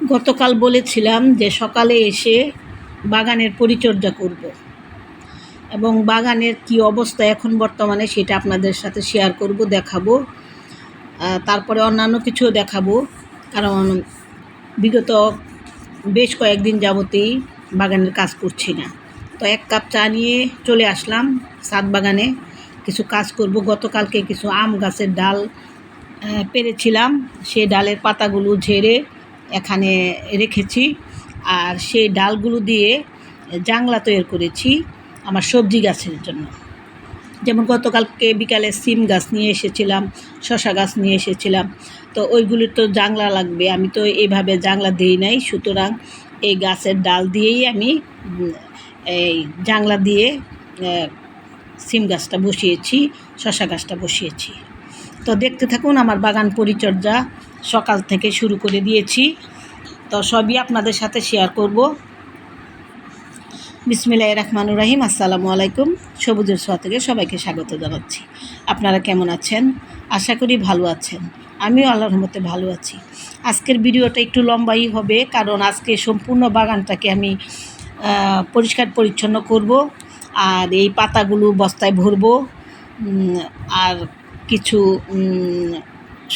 গতকাল বলেছিলাম যে সকালে এসে বাগানের পরিচর্যা করব। এবং বাগানের কি অবস্থা এখন বর্তমানে সেটা আপনাদের সাথে শেয়ার করব, দেখাবো। তারপরে অন্যান্য কিছুও দেখাবো। কারণ বিগত বেশ কয়েকদিন যাবতেই বাগানের কাজ করছি না। তো এক কাপ চা নিয়ে চলে আসলাম সাত বাগানে। কিছু কাজ করব। গতকালকে কিছু আম গাছের ডাল পেরেছিলাম। সেই ডালের পাতাগুলো ঝেড়ে এখানে রেখেছি আর সেই ডালগুলো দিয়ে জাংলা তৈরি করেছি আমার সবজি গাছের জন্য। যেমন গতকালকে বিকালে সিম গাছ নিয়ে এসেছিলাম শশা গাছ নিয়ে এসেছিলাম, তো ওইগুলির তো জাংলা লাগবে। আমি তো এইভাবে জাংলা দিই নাই, সুতরাং এই গাছের ডাল দিয়েই আমি এই জাংলা দিয়ে সিম গাছটা বসিয়েছি শশা গাছটা বসিয়েছি। তো দেখতে থাকুন আমার বাগান পরিচর্যা। সকাল থেকে শুরু করে দিয়েছি। তো সবই আপনাদের সাথে শেয়ার করব। বিসমিল্লাহ রহমানুর রাহিম, আসসালামু আলাইকুম। সবুজের ছোঁয়া থেকে সবাইকে স্বাগত জানাচ্ছি। আপনারা কেমন আছেন? আশা করি ভালো আছেন। আমিও আল্লাহর রহমতে ভালো আছি। আজকের ভিডিওটা একটু লম্বাই হবে, কারণ আজকে সম্পূর্ণ বাগানটাকে আমি পরিষ্কার পরিচ্ছন্ন করব, আর এই পাতাগুলো বস্তায় ভরবো আর কিছু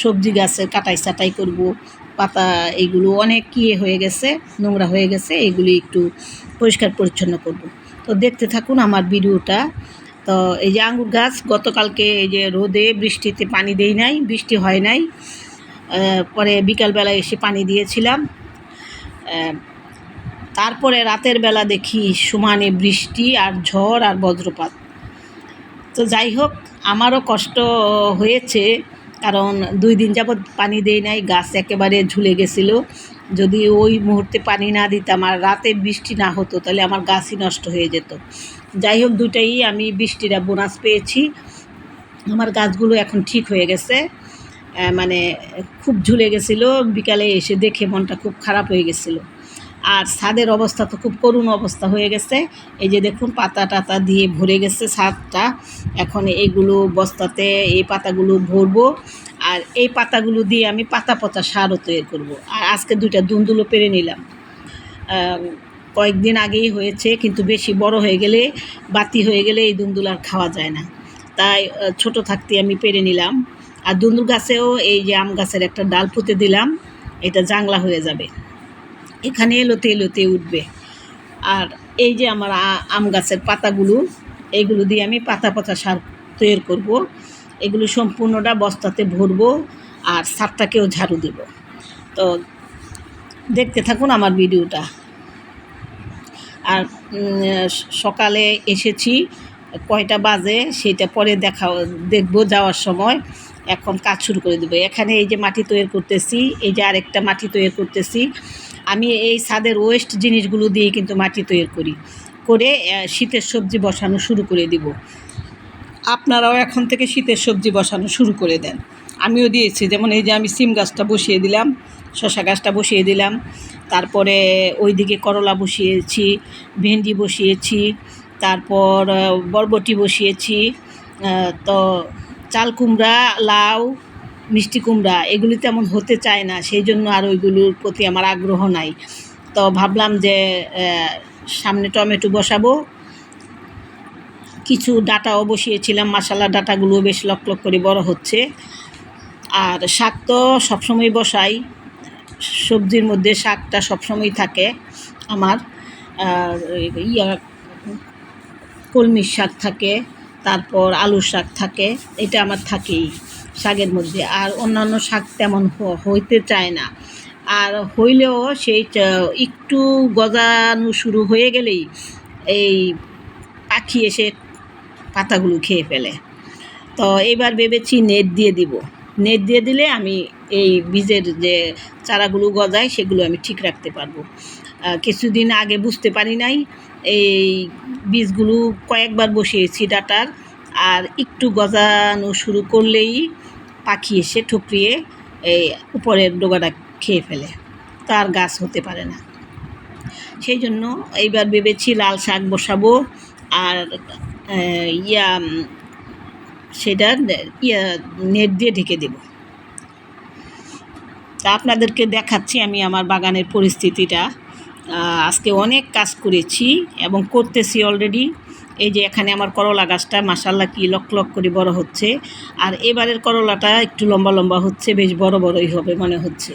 সবজি গাছের কাটাই ছাটাই করব, পাতা এগুলো অনেক ইয়ে হয়ে গেছে, নোংরা হয়ে গেছে, এগুলি একটু পরিষ্কার পরিচ্ছন্ন করব। তো দেখতে থাকুন আমার ভিডিওটা। তো এই যে আঙ্গুর গাছ, গতকালকে এই যে রোদে বৃষ্টিতে পানি দেই নাই, বৃষ্টি হয় নাই। পরে বিকালবেলা এসে পানি দিয়েছিলাম। তারপরে রাতের বেলা দেখি সমানে বৃষ্টি আর ঝড় আর বজ্রপাত। তো যাই হোক, আমারও কষ্ট হয়েছে। কারণ দুই দিন যাবৎ পানি দেই নাই, গাছ একেবারে ঝুলে গেছিল। যদি ওই মুহূর্তে পানি না দিতাম আর রাতে বৃষ্টি না হতো, তাহলে আমার গাছই নষ্ট হয়ে যেত। যাই হোক দুটাই আমি বৃষ্টিরা বোনাস পেয়েছি। আমার গাছগুলো এখন ঠিক হয়ে গেছে। মানে খুব ঝুলে গেছিল। বিকালে এসে দেখে মনটা খুব খারাপ হয়ে গেছিল। আর ছাদের অবস্থা তো খুব করুণ অবস্থা হয়ে গেছে। এই যে দেখুন, পাতা টাতা দিয়ে ভরে গেছে ছাদটা। এখন এইগুলো বস্তাতে এই পাতাগুলো ভরবো আর এই পাতাগুলো দিয়ে আমি পাতা পচা সারও তৈরি করব। আর আজকে দুইটা দুন্দুলো পেরে নিলাম। কয়েকদিন আগেই হয়েছে, কিন্তু বেশি বড় হয়ে গেলে, বাতি হয়ে গেলে এই দুন্দুল আর খাওয়া যায় না। তাই ছোট থাকতে আমি পেরে নিলাম। আর দুন্দুল গাছেও এই যে আম গাছের একটা ডাল পুঁতে দিলাম, এটা জাংলা হয়ে যাবে। এখানে এলোতে এলোতে উঠবে। আর এই যে আমার আম গাছের পাতাগুলো এইগুলো দিয়ে আমি পাতা পচা সার তৈরি করব। এগুলো সম্পূর্ণটা বস্তাতে ভরবো আর সারটাকেও ঝাড়ু দেব। তো দেখতে থাকুন আমার ভিডিওটা। আর সকালে এসেছি কয়টা বাজে সেটা পরে দেখা দেখব যাওয়ার সময়। এখন কাজ শুরু করে দেবো। এখানে এই যে মাটি তৈরি করতেছি, এই যে আরেকটা মাটি তৈরি করতেছি। আমি এই ছাদের ওয়েস্ট জিনিসগুলো দিয়ে কিন্তু মাটি তৈরি করি। করে শীতের সবজি বসানো শুরু করে দিব। আপনারাও এখন থেকে শীতের সবজি বসানো শুরু করে দেন। আমিও দিয়েছি, যেমন এই যে আমি সিম গাছটা বসিয়ে দিলাম শশা গাছটা বসিয়ে দিলাম। তারপরে ওইদিকে করলা বসিয়েছি, ভেন্ডি বসিয়েছি, তারপর বরবটি বসিয়েছি তো চাল কুমড়া, লাউ মিষ্টি কুমড়া, এগুলি তেমন হতে চায় না, সেই জন্য আর ওইগুলোর প্রতি আমার আগ্রহ নাই। তো ভাবলাম যে সামনে টমেটো বসাবো। কিছু ডাটাও বসিয়েছিলাম মশালা ডাটাগুলো বেশ লক লক করে বড় হচ্ছে। আর শাক তো সবসময় বসাই, সবজির মধ্যে শাকটা সবসময় থাকে আমার। ইয়া, কলমির শাক থাকে, তারপর আলুর শাক থাকে, এটা আমার থাকেই। শাকের মধ্যে। আর অন্যান্য শাক তেমন হইতে চায় না। আর হইলেও সেই একটু গজানো শুরু হয়ে গেলেই এই পাখি এসে পাতাগুলো খেয়ে ফেলে। তো এবার ভেবেছি নেট দিয়ে দিব। নেট দিয়ে দিলে আমি এই বীজের যে চারাগুলো গজায় সেগুলো আমি ঠিক রাখতে পারব। কিছুদিন আগে বুঝতে পারি নাই, এই বীজগুলো কয়েকবার বসিয়েছি ডাটার। আর একটু গজানো শুরু করলেই পাখি এসে ঠুকরিয়ে এই উপরের ডোগাটা খেয়ে ফেলে। তার গাছ হতে পারে না। সেই জন্য এইবার ভেবেছি লাল শাক বসাবো আর ইয়া সেটা ইয়া, নেট দিয়ে ঢেকে দেব। তা আপনাদেরকে দেখাচ্ছি আমি আমার বাগানের পরিস্থিতিটা। আজকে অনেক কাজ করেছি এবং করতেছি অলরেডি এই যে এখানে আমার করলা গাছটা মাসাল্লাহ কি লক লক করে বড় হচ্ছে। আর এবারের করলাটা একটু লম্বা লম্বা হচ্ছে, বেশ বড় বড়ই হবে মনে হচ্ছে।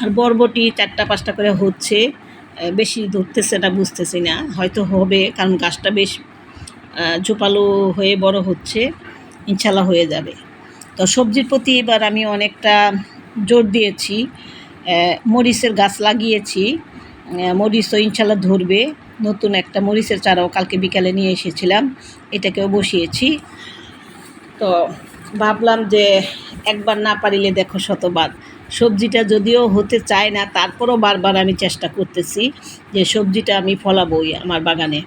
আর বরবটি চারটা পাঁচটা করে হচ্ছে বেশি ধরতেছে না, বুঝতেছি না। হয়তো হবে, কারণ গাছটা বেশ ঝোপালো হয়ে বড় হচ্ছে ইনশাল্লাহ হয়ে যাবে। তো সবজির প্রতি এবার আমি অনেকটা জোর দিয়েছি। মরিচের গাছ লাগিয়েছি। মরিচ তো ইনশাল্লাহ ধরবে। নতুন একটা মরিচের চারাও কালকে বিকালে নিয়ে এসেছিলাম, এটাকেও বসিয়েছি। তো ভাবলাম যে একবার না পারিলে দেখো শতবার। সবজিটা যদিও হতে চায় না, তারপরও বারবার আমি চেষ্টা করতেছি যে সবজিটা আমি ফলাবই আমার বাগানে।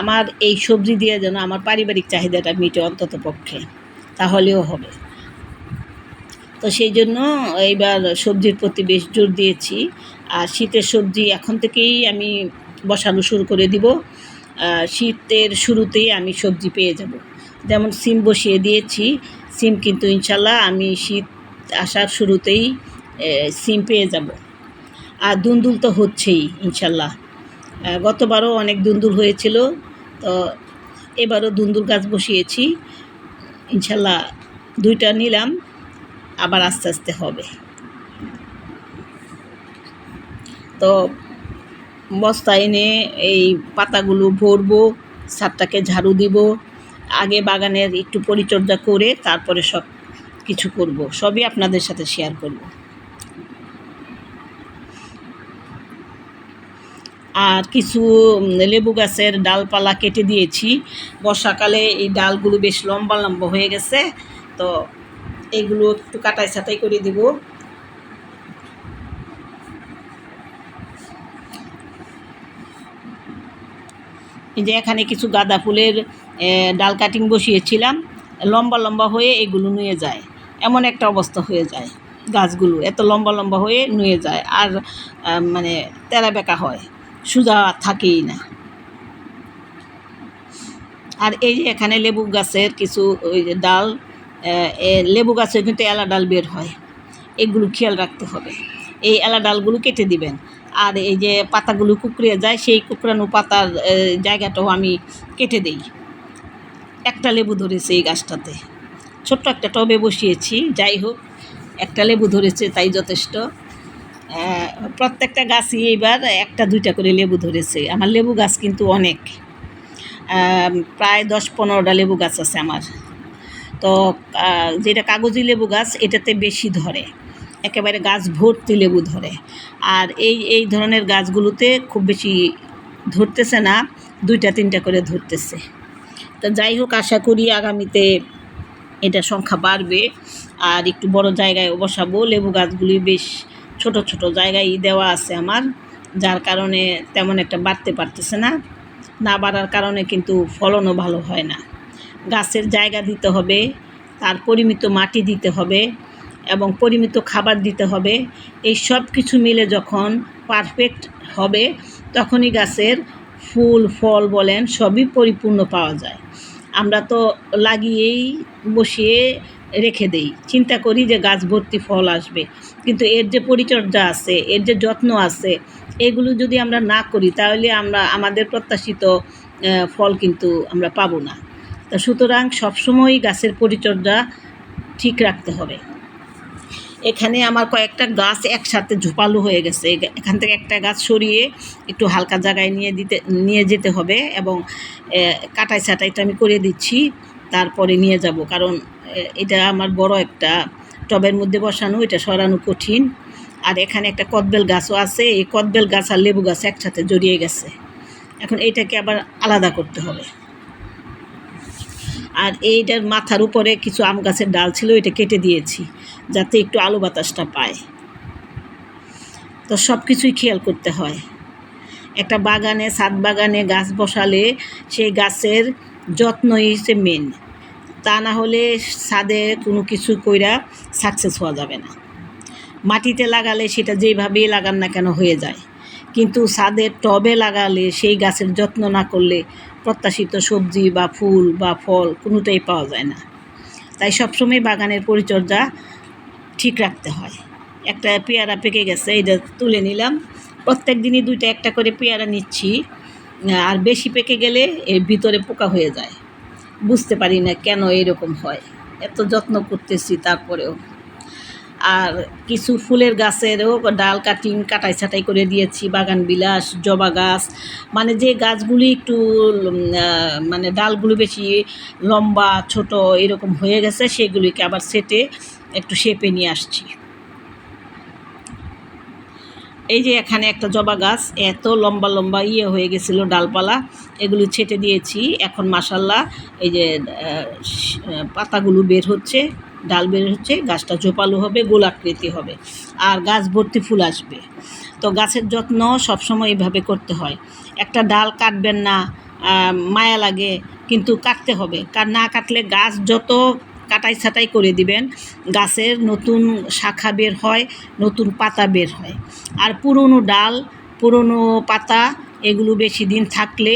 আমার এই সবজি দিয়ে যেন আমার পারিবারিক চাহিদাটা মিটে অন্তত পক্ষে, তাহলেও হবে। তো সেই জন্য এইবার সবজির প্রতি বেশ জোর দিয়েছি। আর শীতের সবজি এখন থেকেই আমি বসানো শুরু করে দিব। শীতের শুরুতেই আমি সবজি পেয়ে যাব। যেমন সিম বসিয়ে দিয়েছি। সিম কিন্তু ইনশাল্লাহ আমি শীত আসার শুরুতেই সিম পেয়ে যাব। আর দুন্দুল তো হচ্ছেই ইনশাল্লাহ। গতবারও অনেক দুন্দুল হয়েছিল। তো এবারও দুন্দুল গাছ বসিয়েছি। ইনশাল্লাহ দুইটা নিলাম, আবার আস্তে আস্তে হবে। তো বস্তা এনে এই পাতাগুলো ভরবো, ছাদটাকে ঝাড়ু দিব, আগে বাগানের একটু পরিচর্যা করে তারপরে সব কিছু করব। সবই আপনাদের সাথে শেয়ার করব। আর কিছু লেবু গাছের ডালপালা কেটে দিয়েছি। বর্ষাকালে এই ডালগুলো বেশ লম্বা লম্বা হয়ে গেছে, তো এগুলো একটু কাটাই ছাটাই করে দিব। যে এখানে কিছু গাঁদা ফুলের ডাল কাটিং বসিয়েছিলাম, লম্বা লম্বা হয়ে এগুলো নুয়ে যায়। এমন একটা অবস্থা হয়ে যায় গাছগুলো, এত লম্বা লম্বা হয়ে নুয়ে যায় আর মানে তেরা বেঁকা হয়, সোজা থাকেই না। আর এই যে এখানে লেবু গাছের কিছু ওই যে ডাল লেবু গাছের কিন্তু এলা ডাল বের হয়, এগুলো খেয়াল রাখতে হবে। এই এলা ডালগুলো কেটে দিবেন। আর এই যে পাতাগুলো কুকড়িয়ে যায়, সেই কুকড়ানো পাতার জায়গাটাও আমি কেটে দেই। একটা লেবু ধরেছে এই গাছটাতে। ছোট্ট একটা টবে বসিয়েছি, যাই হোক, একটা লেবু ধরেছে, তাই যথেষ্ট। প্রত্যেকটা গাছই এইবার একটা, দুইটা করে লেবু ধরেছে। আমার লেবু গাছ কিন্তু অনেক। প্রায় দশ পনেরোটা লেবু গাছ আছে আমার। তো যেটা কাগজি লেবু গাছ, এটাতে বেশি ধরে। একেবারে গাছ ভর্তি লেবু ধরে। আর এই এই ধরনের গাছগুলোতে খুব বেশি ধরতেছে না, দুইটা, তিনটা করে ধরতেছে। তো যাই হোক, আশা করি আগামীতে এটা সংখ্যা বাড়বে। আর একটু বড় জায়গায় বসাবো। লেবু গাছগুলি বেশ ছোট ছোট জায়গায় দেওয়া আছে আমার, যার কারণে তেমন একটা বাড়তে পারতেছে না। না বাড়ার কারণে কিন্তু ফলনও ভালো হয় না। গাছের জায়গা দিতে হবে, তার পরিমিত মাটি দিতে হবে এবং পরিমিত খাবার দিতে হবে। এই সব কিছু মিলে যখন পারফেক্ট হবে, তখনই গাছের ফুল, ফল বলেন, সবই পরিপূর্ণ পাওয়া যায়। আমরা তো লাগিয়েই বসিয়ে রেখে দেই। চিন্তা করি যে গাছ ভর্তি ফল আসবে। কিন্তু এর যে পরিচর্যা আছে, এর যে যত্ন আছে, এগুলো যদি আমরা না করি, তাহলে আমরা, আমাদের প্রত্যাশিত ফল কিন্তু আমরা পাবো না। তা সুতরাং সবসময় গাছের পরিচর্যা ঠিক রাখতে হবে। এখানে আমার কয়েকটা গাছ একসাথে ঝোপালো হয়ে গেছে। এখান থেকে একটা গাছ সরিয়ে একটু হালকা জায়গায় নিয়ে দিতে, নিয়ে যেতে হবে এবং কাটাই ছাটাইটা আমি করে দিচ্ছি, তারপরে নিয়ে যাব। কারণ এটা আমার বড় একটা টবের মধ্যে বসানো, এটা সরানো কঠিন। আর এখানে একটা কদবেল গাছও আছে, এই কদবেল গাছ আর লেবু গাছ একসাথে জড়িয়ে গেছে। এখন এইটাকে আবার আলাদা করতে হবে। আর এইটার মাথার উপরে কিছু আম গাছের ডাল ছিল, এটা কেটে দিয়েছি। যাতে একটু আলো বাতাসটা পায়। তো সব কিছুই খেয়াল করতে হয়। একটা বাগানে ছাদ বাগানে গাছ বসালে সেই গাছের যত্নই হচ্ছে মেন তা না হলে ছাদে কোনো কিছু কইরা সাকসেস হওয়া যাবে না। মাটিতে লাগালে সেটা যেভাবেই লাগান না কেন হয়ে যায়। কিন্তু ছাদের টবে লাগালে সেই গাছের যত্ন না করলে প্রত্যাশিত সবজি বা ফুল বা ফল কোনোটাই পাওয়া যায় না। তাই সবসময় বাগানের পরিচর্যা ঠিক রাখতে হয়। একটা পেয়ারা পেকে গেছে এটা তুলে নিলাম। প্রত্যেক দিনই দুইটা একটা করে পেয়ারা নিচ্ছি। আর বেশি পেকে গেলে এর ভিতরে পোকা হয়ে যায়। বুঝতে পারি না কেন এরকম হয়। এত যত্ন করতেছি তারপরেও। আর কিছু ফুলের গাছেরও ডাল কাটিং, কাটাই ছাটাই করে দিয়েছি। বাগান বিলাস, জবা গাছ। মানে যে গাছগুলি একটু মানে ডালগুলো বেশি লম্বা, ছোট এরকম হয়ে গেছে, সেগুলিকে আবার সেটে একটু শেপে নিয়ে আসছি। এই যে এখানে একটা জবা গাছ, এত লম্বা লম্বা ইয়ে হয়ে গেছিল ডালপালা, এগুলো ছেটে দিয়েছি। এখন মাসাল্লাহ এই যে পাতাগুলো বের হচ্ছে, ডাল বের হচ্ছে, গাছটা ঝোপালো হবে, গোলাকৃতি হবে, আর গাছ ভর্তি ফুল আসবে। তো গাছের যত্ন সবসময় এইভাবে করতে হয়। একটা ডাল কাটবেন না মায়া লাগে, কিন্তু কাটতে হবে। কার না কাটলে গাছ যত কাটাই ছাটাই করে দিবেন। গাছের নতুন শাখা বের হয়, নতুন পাতা বের হয়। আর পুরনো ডাল, পুরনো পাতা, এগুলো বেশি দিন থাকলে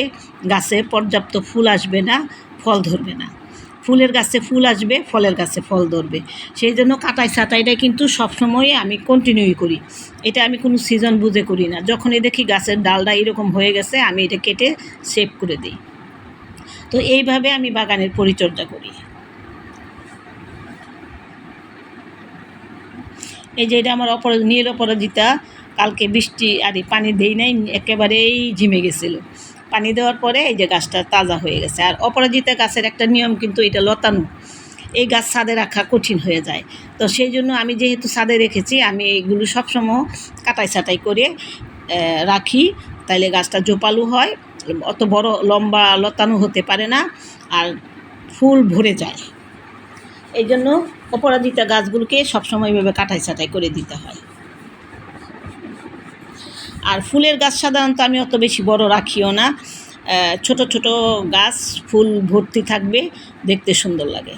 গাছে পর্যাপ্ত ফুল আসবে না, ফল ধরবে না। ফুলের গাছে ফুল আসবে, ফলের গাছে ফল ধরবে। সেই জন্য কাটাই ছাটাইটা কিন্তু সবসময় আমি কন্টিনিউই করি। এটা আমি কোনো সিজন বুঝে করি না। যখনই দেখি গাছের ডালটা এরকম হয়ে গেছে, আমি এটা কেটে সেভ করে দিই। তো এইভাবে আমি বাগানের পরিচর্যা করি। এই যে এটা আমার অপর, নীল অপরাজিতা, কালকে বৃষ্টি আর পানি দেই নাই, একেবারেই ঝিমে গেছিল। পানি দেওয়ার পরে এই যে গাছটা তাজা হয়ে গেছে। আর অপরাজিতা গাছের একটা নিয়ম কিন্তু এটা লতানো। এই গাছ ছাদে রাখা কঠিন হয়ে যায়। তো সেই জন্য আমি যেহেতু ছাদে রেখেছি, আমি এইগুলো সবসময় কাটাই ছাটাই করে রাখি। তাইলে গাছটা জোপালু হয়, অত বড় লম্বা লতানো হতে পারে না, আর ফুল ভরে যায়। এই জন্য অপরাজিতা গাছগুলোকে সবসময় এভাবে কাটাই ছাটাই করে দিতে হয়। আর ফুলের গাছ সাধারণত আমি অত বেশি বড় রাখিও না। ছোট ছোট গাছ, ফুল ভর্তি থাকবে, দেখতে সুন্দর লাগে।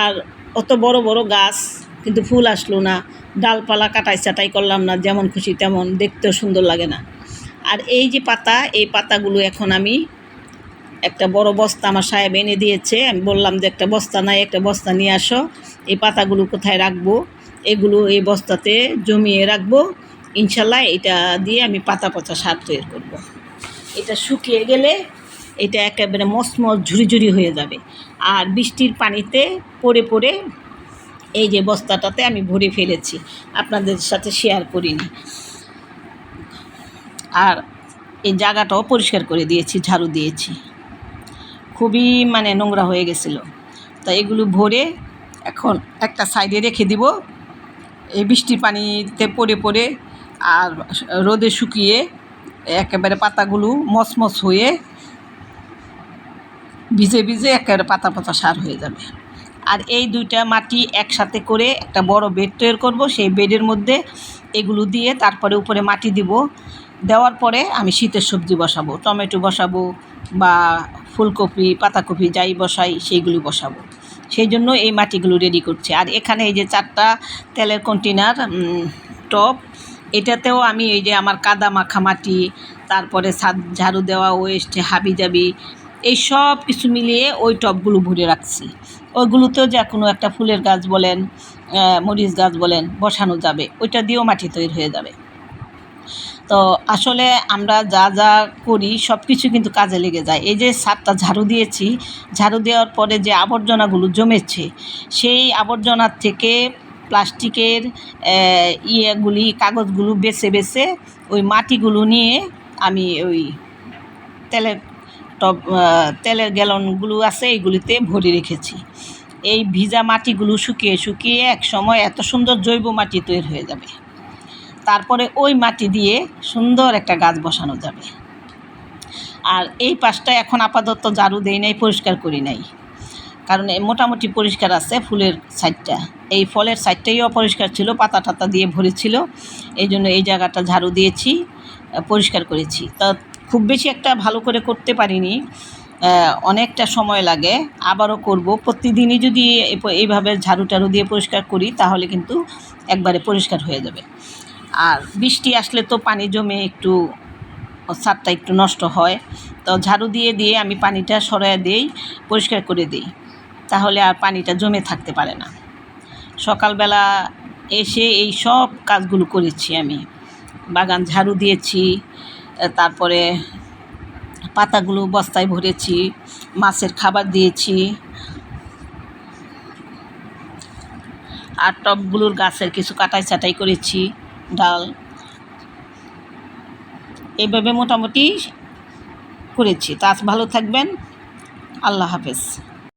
আর অত বড় বড় গাছ, কিন্তু ফুল আসলো না, ডালপালা কাটাই ছাটাই করলাম না, যেমন খুশি তেমন, দেখতেও সুন্দর লাগে না। আর এই যে পাতা, এই পাতাগুলো এখন আমি একটা বড় বস্তা আমার সাহেব এনে দিয়েছে। আমি বললাম যে, একটা বস্তা নাই, একটা বস্তা নিয়ে আসো। এই পাতাগুলো কোথায় রাখব? এগুলো এই বস্তাতে জমিয়ে রাখব। ইনশাল্লাহ এটা দিয়ে আমি পাতা পচা সার তৈরি করব। এটা শুকিয়ে গেলে এটা একেবারে মসমস ঝুরি ঝুরি হয়ে যাবে। আর বৃষ্টির পানিতে পড়ে পড়ে এই যে বস্তাটাতে আমি ভরে ফেলেছি। আপনাদের সাথে শেয়ার করিনি। আর এই জায়গাটাও পরিষ্কার করে দিয়েছি, ঝাড়ু দিয়েছি। খুবই মানে নোংরা হয়ে গেছিল। তা এগুলো ভরে এখন একটা সাইডে রেখে দিব। এই বৃষ্টির পানিতে পড়ে পড়ে আর রোদে শুকিয়ে একেবারে পাতাগুলো মচমচ হয়ে ভিজে ভিজে একেবারে পাতা পাতা সার হয়ে যাবে। আর এই দুইটা মাটি একসাথে করে একটা বড় বেড তৈরি করব। সেই বেডের মধ্যে এগুলো দিয়ে তারপরে উপরে মাটি দিব। দেওয়ার পরে আমি শীতের সবজি বসাবো, টমেটো বসাবো বা ফুলকপি, পাতাকপি যাই বসাই, সেইগুলি বসাবো। সেই জন্য এই মাটিগুলো রেডি করছে। আর এখানে এই যে চারটা তেলের কন্টেনার টপ এটাতেও আমি এই যে আমার কাদা মাখা মাটি, তারপরে ছাদ ঝাড়ু দেওয়া ওয়েস্টে হাবি জাবি এই সব কিছু মিলিয়ে ওই টবগুলো ভরে রাখছি। ওইগুলোতেও যে কোনো একটা ফুলের গাছ বলেন মরিচ গাছ বলেন, বসানো যাবে। ওইটা দিয়েও মাটি তৈরি হয়ে যাবে। তো আসলে আমরা যা যা করি সব কিছু কিন্তু কাজে লেগে যায়। এই যে সাতটা ঝাড়ু দিয়েছি, ঝাড়ু দেওয়ার পরে যে আবর্জনাগুলো জমেছে, সেই আবর্জনার থেকে প্লাস্টিকের ইয়েগুলি, কাগজগুলো বেছে বেছে ওই মাটিগুলো নিয়ে আমি ওই তেলের টব তেলের গ্যালনগুলো আছে, এইগুলিতে ভরে রেখেছি। এই ভিজা মাটিগুলো শুকিয়ে শুকিয়ে এক সময় এত সুন্দর জৈব মাটি তৈরি হয়ে যাবে। তারপরে ওই মাটি দিয়ে সুন্দর একটা গাছ বসানো যাবে। আর এই পাশটা এখন আপাতত ঝাড়ু দেই নাই, পরিষ্কার করি নাই। কারণ মোটামুটি পরিষ্কার আছে ফুলের সাইডটা। এই ফলের সাইডটাই অপরিষ্কার ছিল, পাতা টাতা দিয়ে ভরেছিল। এই জন্য এই জায়গাটা ঝাড়ু দিয়েছি পরিষ্কার করেছি। তা খুব বেশি একটা ভালো করে করতে পারিনি অনেকটা সময় লাগে। আবারও করব। প্রতিদিনই যদি এইভাবে ঝাড়ু টাড়ু দিয়ে পরিষ্কার করি, তাহলে কিন্তু একবারে পরিষ্কার হয়ে যাবে। আর বৃষ্টি আসলে তো পানি জমে একটু ছাদটা একটু নষ্ট হয়, তো ঝাড়ু দিয়ে দিয়ে আমি পানিটা সরাই দিই, পরিষ্কার করে দিই, তাহলে আর পানিটা জমে থাকতে পারে না। সকালবেলা এসে এই সব কাজগুলো করেছি আমি। বাগান ঝাড়ু দিয়েছি, তারপরে পাতাগুলো বস্তায় ভরেছি, মাছের খাবার দিয়েছি, আর টবগুলোর গাছের কিছু কাটাই ছাটাই করেছি। ডাল। এভাবে মোটামুটি করেছি। তা ভালো থাকবেন। আল্লাহ হাফেজ।